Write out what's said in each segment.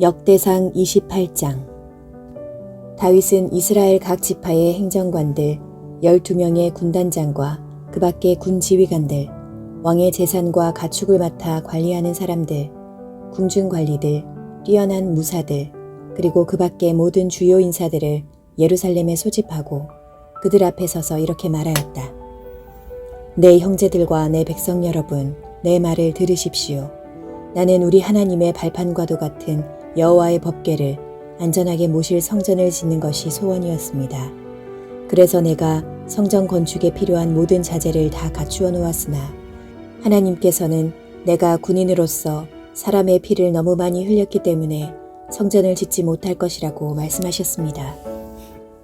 역대상 28장 다윗은 이스라엘 각 지파의 행정관들 12명의 군단장과 그 밖의 군 지휘관들, 왕의 재산과 가축을 맡아 관리하는 사람들, 궁중 관리들, 뛰어난 무사들, 그리고 그 밖의 모든 주요 인사들을 예루살렘에 소집하고 그들 앞에 서서 이렇게 말하였다. 내 형제들과 내 백성 여러분, 내 말을 들으십시오. 나는 우리 하나님의 발판과도 같은 여호와의 법궤를 안전하게 모실 성전을 짓는 것이 소원이었습니다. 그래서 내가 성전 건축에 필요한 모든 자재를 다 갖추어 놓았으나 하나님께서는 내가 군인으로서 사람의 피를 너무 많이 흘렸기 때문에 성전을 짓지 못할 것이라고 말씀하셨습니다.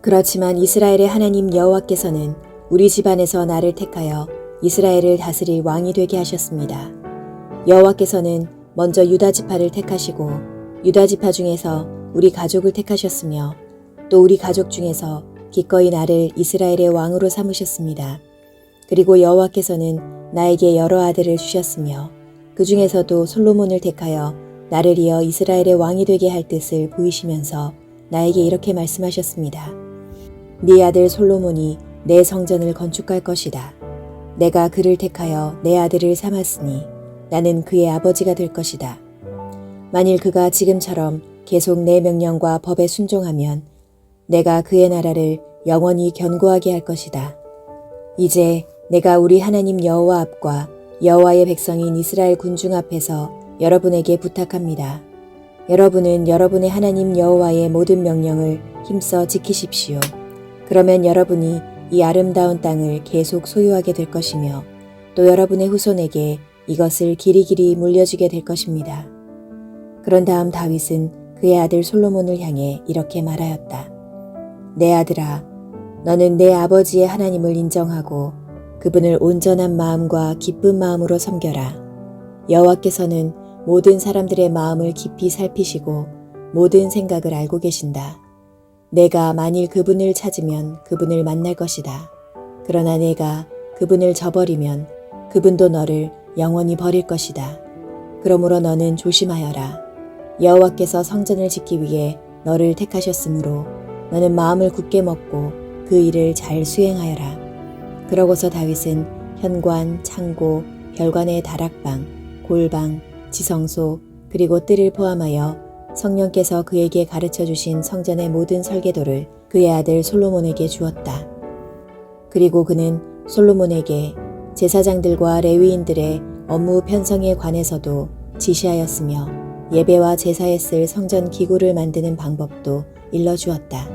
그렇지만 이스라엘의 하나님 여호와께서는 우리 집안에서 나를 택하여 이스라엘을 다스릴 왕이 되게 하셨습니다. 여호와께서는 먼저 유다 지파를 택하시고 유다 지파 중에서 우리 가족을 택하셨으며 또 우리 가족 중에서 기꺼이 나를 이스라엘의 왕으로 삼으셨습니다. 그리고 여호와께서는 나에게 여러 아들을 주셨으며 그 중에서도 솔로몬을 택하여 나를 이어 이스라엘의 왕이 되게 할 뜻을 보이시면서 나에게 이렇게 말씀하셨습니다. 네 아들 솔로몬이 내 성전을 건축할 것이다. 내가 그를 택하여 내 아들을 삼았으니 나는 그의 아버지가 될 것이다. 만일 그가 지금처럼 계속 내 명령과 법에 순종하면 내가 그의 나라를 영원히 견고하게 할 것이다. 이제 내가 우리 하나님 여호와 앞과 여호와의 백성인 이스라엘 군중 앞에서 여러분에게 부탁합니다. 여러분은 여러분의 하나님 여호와의 모든 명령을 힘써 지키십시오. 그러면 여러분이 이 아름다운 땅을 계속 소유하게 될 것이며 또 여러분의 후손에게 이것을 길이길이 물려주게 될 것입니다. 그런 다음 다윗은 그의 아들 솔로몬을 향해 이렇게 말하였다. 내 아들아, 너는 내 아버지의 하나님을 인정하고 그분을 온전한 마음과 기쁜 마음으로 섬겨라. 여호와께서는 모든 사람들의 마음을 깊이 살피시고 모든 생각을 알고 계신다. 내가 만일 그분을 찾으면 그분을 만날 것이다. 그러나 내가 그분을 저버리면 그분도 너를 영원히 버릴 것이다. 그러므로 너는 조심하여라. 여호와께서 성전을 짓기 위해 너를 택하셨으므로 너는 마음을 굳게 먹고 그 일을 잘 수행하여라. 그러고서 다윗은 현관, 창고, 별관의 다락방, 골방, 지성소, 그리고 뜰을 포함하여 성령께서 그에게 가르쳐 주신 성전의 모든 설계도를 그의 아들 솔로몬에게 주었다. 그리고 그는 솔로몬에게 제사장들과 레위인들의 업무 편성에 관해서도 지시하였으며 예배와 제사에 쓸 성전 기구를 만드는 방법도 일러주었다.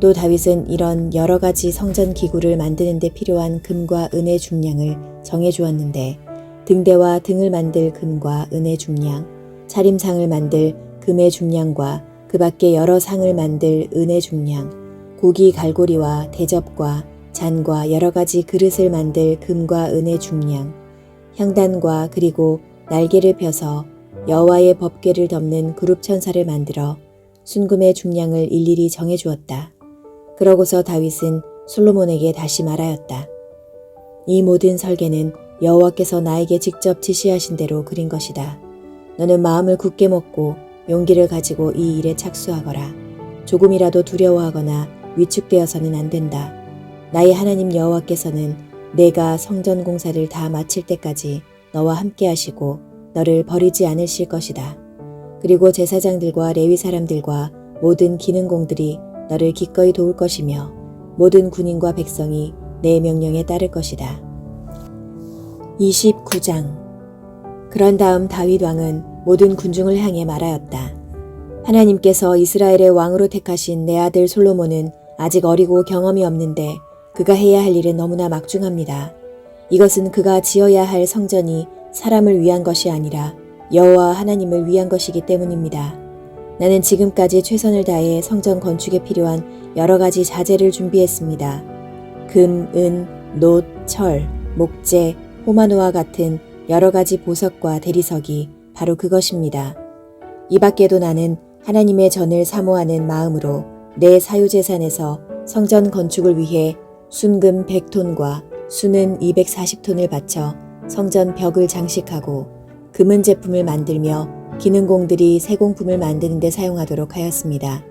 또 다윗은 이런 여러 가지 성전 기구를 만드는 데 필요한 금과 은의 중량을 정해 주었는데 등대와 등을 만들 금과 은의 중량, 차림상을 만들 금의 중량과 그 밖에 여러 상을 만들 은의 중량, 고기 갈고리와 대접과 잔과 여러 가지 그릇을 만들 금과 은의 중량, 향단과 그리고 날개를 펴서 여호와의 법궤를 덮는 그룹 천사를 만들어 순금의 중량을 일일이 정해 주었다. 그러고서 다윗은 솔로몬에게 다시 말하였다. 이 모든 설계는 여호와께서 나에게 직접 지시하신 대로 그린 것이다. 너는 마음을 굳게 먹고 용기를 가지고 이 일에 착수하거라. 조금이라도 두려워하거나 위축되어서는 안 된다. 나의 하나님 여호와께서는 내가 성전 공사를 다 마칠 때까지 너와 함께 하시고 너를 버리지 않으실 것이다. 그리고 제사장들과 레위 사람들과 모든 기능공들이 너를 기꺼이 도울 것이며 모든 군인과 백성이 내 명령에 따를 것이다. 29장 그런 다음 다윗 왕은 모든 군중을 향해 말하였다. 하나님께서 이스라엘의 왕으로 택하신 내 아들 솔로몬은 아직 어리고 경험이 없는데 그가 해야 할 일은 너무나 막중합니다. 이것은 그가 지어야 할 성전이 사람을 위한 것이 아니라 여호와 하나님을 위한 것이기 때문입니다. 나는 지금까지 최선을 다해 성전 건축에 필요한 여러 가지 자재를 준비했습니다. 금, 은, 놋, 철, 목재, 호마노와 같은 여러 가지 보석과 대리석이 바로 그것입니다. 이 밖에도 나는 하나님의 전을 사모하는 마음으로 내 사유재산에서 성전 건축을 위해 순금 100톤과 수는 240톤을 바쳐 성전 벽을 장식하고 금은 제품을 만들며 기능공들이 세공품을 만드는 데 사용하도록 하였습니다.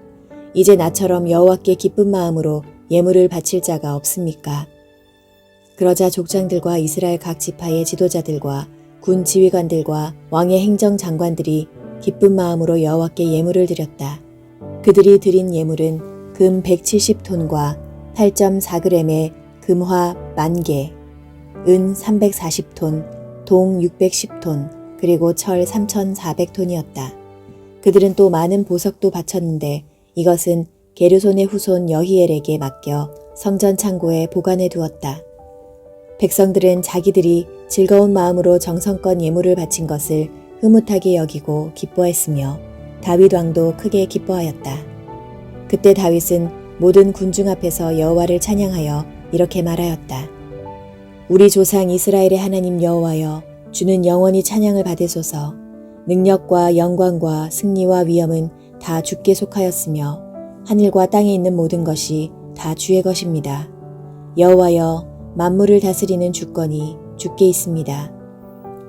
이제 나처럼 여호와께 기쁜 마음으로 예물을 바칠 자가 없습니까? 그러자 족장들과 이스라엘 각 지파의 지도자들과 군 지휘관들과 왕의 행정장관들이 기쁜 마음으로 여호와께 예물을 드렸다. 그들이 드린 예물은 금 170톤과 8.4g의 금화 만개, 은 340톤, 동 610톤, 그리고 철 3,400톤이었다. 그들은 또 많은 보석도 바쳤는데 이것은 게르손의 후손 여히엘에게 맡겨 성전 창고에 보관해 두었다. 백성들은 자기들이 즐거운 마음으로 정성껏 예물을 바친 것을 흐뭇하게 여기고 기뻐했으며 다윗 왕도 크게 기뻐하였다. 그때 다윗은 모든 군중 앞에서 여호와를 찬양하여 이렇게 말하였다. 우리 조상 이스라엘의 하나님 여호와여 주는 영원히 찬양을 받으소서 능력과 영광과 승리와 위엄은 다 주께 속하였으며 하늘과 땅에 있는 모든 것이 다 주의 것입니다. 여호와여 만물을 다스리는 주권이 주께 있습니다.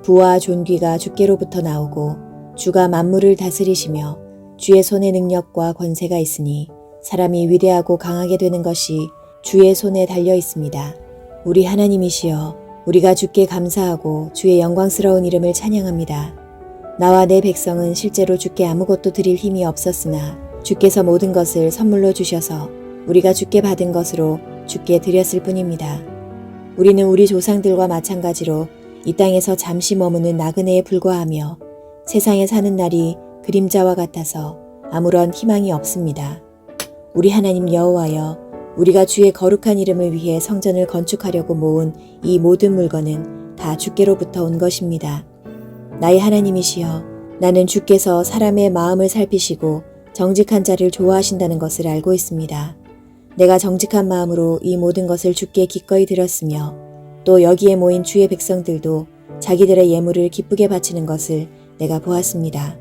부와 존귀가 주께로부터 나오고 주가 만물을 다스리시며 주의 손에 능력과 권세가 있으니 사람이 위대하고 강하게 되는 것이 주의 손에 달려 있습니다. 우리 하나님이시여 우리가 주께 감사하고 주의 영광스러운 이름을 찬양합니다. 나와 내 백성은 실제로 주께 아무것도 드릴 힘이 없었으나 주께서 모든 것을 선물로 주셔서 우리가 주께 받은 것으로 주께 드렸을 뿐입니다. 우리는 우리 조상들과 마찬가지로 이 땅에서 잠시 머무는 나그네에 불과하며 세상에 사는 날이 그림자와 같아서 아무런 희망이 없습니다. 우리 하나님 여호와여 우리가 주의 거룩한 이름을 위해 성전을 건축하려고 모은 이 모든 물건은 다 주께로부터 온 것입니다. 나의 하나님이시여 나는 주께서 사람의 마음을 살피시고 정직한 자를 좋아하신다는 것을 알고 있습니다. 내가 정직한 마음으로 이 모든 것을 주께 기꺼이 드렸으며 또 여기에 모인 주의 백성들도 자기들의 예물을 기쁘게 바치는 것을 내가 보았습니다.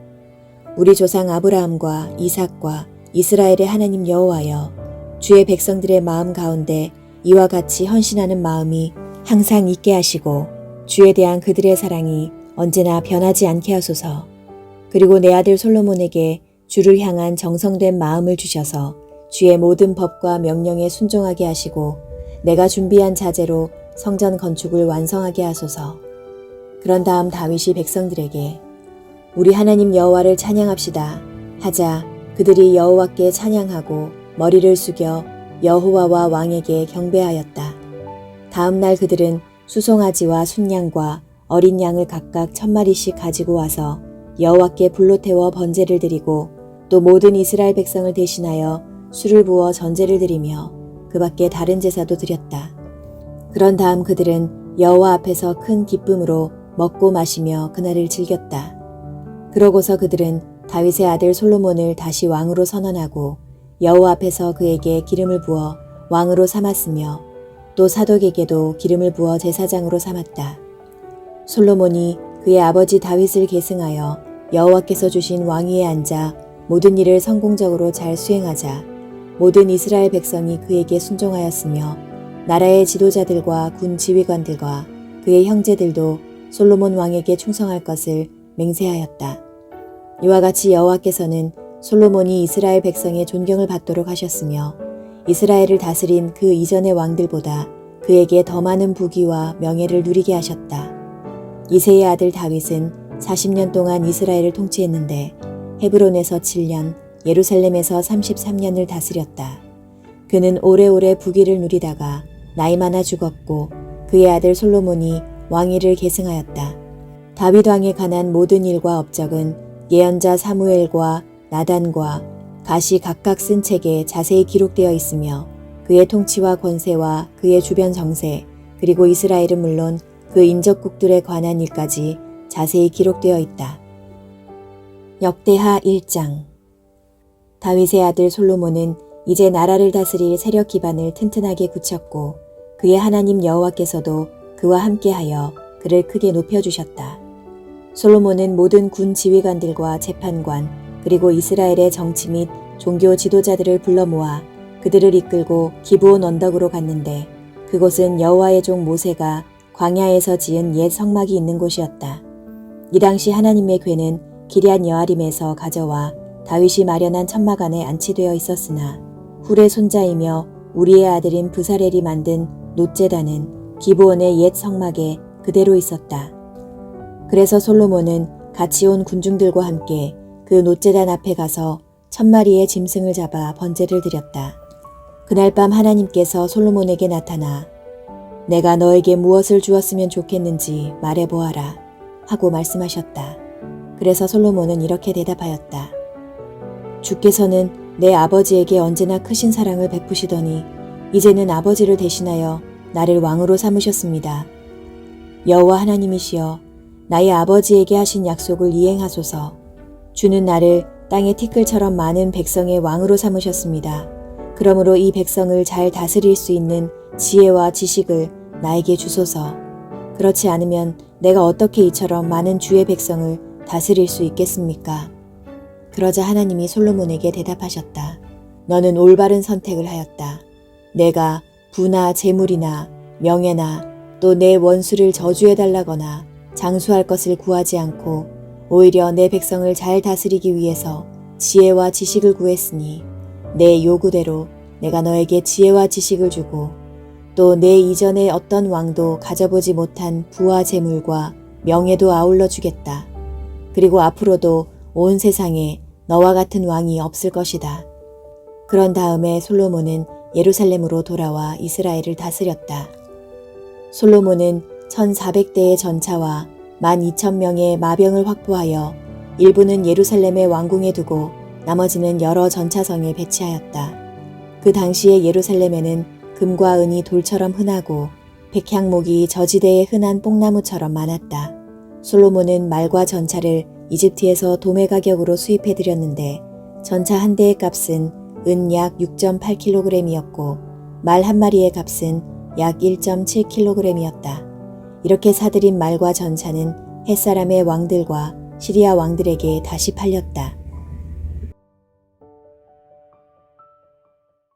우리 조상 아브라함과 이삭과 이스라엘의 하나님 여호와여 주의 백성들의 마음 가운데 이와 같이 헌신하는 마음이 항상 있게 하시고 주에 대한 그들의 사랑이 언제나 변하지 않게 하소서. 그리고 내 아들 솔로몬에게 주를 향한 정성된 마음을 주셔서 주의 모든 법과 명령에 순종하게 하시고 내가 준비한 자재로 성전 건축을 완성하게 하소서. 그런 다음 다윗이 백성들에게 우리 하나님 여호와를 찬양합시다 하자 그들이 여호와께 찬양하고 머리를 숙여 여호와와 왕에게 경배하였다. 다음 날 그들은 수송아지와 순양과 어린 양을 각각 천 마리씩 가지고 와서 여호와께 불로 태워 번제를 드리고 또 모든 이스라엘 백성을 대신하여 술을 부어 전제를 드리며 그 밖에 다른 제사도 드렸다. 그런 다음 그들은 여호와 앞에서 큰 기쁨으로 먹고 마시며 그날을 즐겼다. 그러고서 그들은 다윗의 아들 솔로몬을 다시 왕으로 선언하고 여호와 앞에서 그에게 기름을 부어 왕으로 삼았으며 또 사독에게도 기름을 부어 제사장으로 삼았다. 솔로몬이 그의 아버지 다윗을 계승하여 여호와께서 주신 왕위에 앉아 모든 일을 성공적으로 잘 수행하자 모든 이스라엘 백성이 그에게 순종하였으며 나라의 지도자들과 군 지휘관들과 그의 형제들도 솔로몬 왕에게 충성할 것을 맹세하였다. 이와 같이 여호와께서는 솔로몬이 이스라엘 백성의 존경을 받도록 하셨으며 이스라엘을 다스린 그 이전의 왕들보다 그에게 더 많은 부귀와 명예를 누리게 하셨다. 이세의 아들 다윗은 40년 동안 이스라엘을 통치했는데 헤브론에서 7년, 예루살렘에서 33년을 다스렸다. 그는 오래오래 부귀를 누리다가 나이 많아 죽었고 그의 아들 솔로몬이 왕위를 계승하였다. 다윗 왕에 관한 모든 일과 업적은 예언자 사무엘과 나단과 가시 각각 쓴 책에 자세히 기록되어 있으며 그의 통치와 권세와 그의 주변 정세 그리고 이스라엘은 물론 그 인접국들에 관한 일까지 자세히 기록되어 있다. 역대하 1장 다윗의 아들 솔로몬은 이제 나라를 다스릴 세력 기반을 튼튼하게 굳혔고 그의 하나님 여호와께서도 그와 함께하여 그를 크게 높여주셨다. 솔로몬은 모든 군 지휘관들과 재판관 그리고 이스라엘의 정치 및 종교 지도자들을 불러 모아 그들을 이끌고 기브온 언덕으로 갔는데 그곳은 여호와의 종 모세가 광야에서 지은 옛 성막이 있는 곳이었다. 이 당시 하나님의 괴는 기럇 여아림에서 가져와 다윗이 마련한 천막 안에 안치되어 있었으나 훌의 손자이며 우리의 아들인 부사렐이 만든 노제단은 기브온의 옛 성막에 그대로 있었다. 그래서 솔로몬은 같이 온 군중들과 함께 그 노제단 앞에 가서 천 마리의 짐승을 잡아 번제를 드렸다. 그날 밤 하나님께서 솔로몬에게 나타나 내가 너에게 무엇을 주었으면 좋겠는지 말해보아라 하고 말씀하셨다. 그래서 솔로몬은 이렇게 대답하였다. 주께서는 내 아버지에게 언제나 크신 사랑을 베푸시더니 이제는 아버지를 대신하여 나를 왕으로 삼으셨습니다. 여호와 하나님이시여 나의 아버지에게 하신 약속을 이행하소서. 주는 나를 땅의 티끌처럼 많은 백성의 왕으로 삼으셨습니다. 그러므로 이 백성을 잘 다스릴 수 있는 지혜와 지식을 나에게 주소서. 그렇지 않으면 내가 어떻게 이처럼 많은 주의 백성을 다스릴 수 있겠습니까? 그러자 하나님이 솔로몬에게 대답하셨다. 너는 올바른 선택을 하였다. 내가 부나 재물이나 명예나 또 내 원수를 저주해 달라거나 장수할 것을 구하지 않고 오히려 내 백성을 잘 다스리기 위해서 지혜와 지식을 구했으니 내 요구대로 내가 너에게 지혜와 지식을 주고 또 내 이전에 어떤 왕도 가져보지 못한 부와 재물과 명예도 아울러 주겠다. 그리고 앞으로도 온 세상에 너와 같은 왕이 없을 것이다. 그런 다음에 솔로몬은 예루살렘으로 돌아와 이스라엘을 다스렸다. 솔로몬은 1400대의 전차와 12,000명의 마병을 확보하여 일부는 예루살렘의 왕궁에 두고 나머지는 여러 전차성에 배치하였다. 그 당시의 예루살렘에는 금과 은이 돌처럼 흔하고 백향목이 저지대의 흔한 뽕나무처럼 많았다. 솔로몬은 말과 전차를 이집트에서 도매 가격으로 수입해 드렸는데 전차 한 대의 값은 은 약 6.8kg이었고 말 한 마리의 값은 약 1.7kg이었다. 이렇게 사들인 말과 전차는 햇사람의 왕들과 시리아 왕들에게 다시 팔렸다.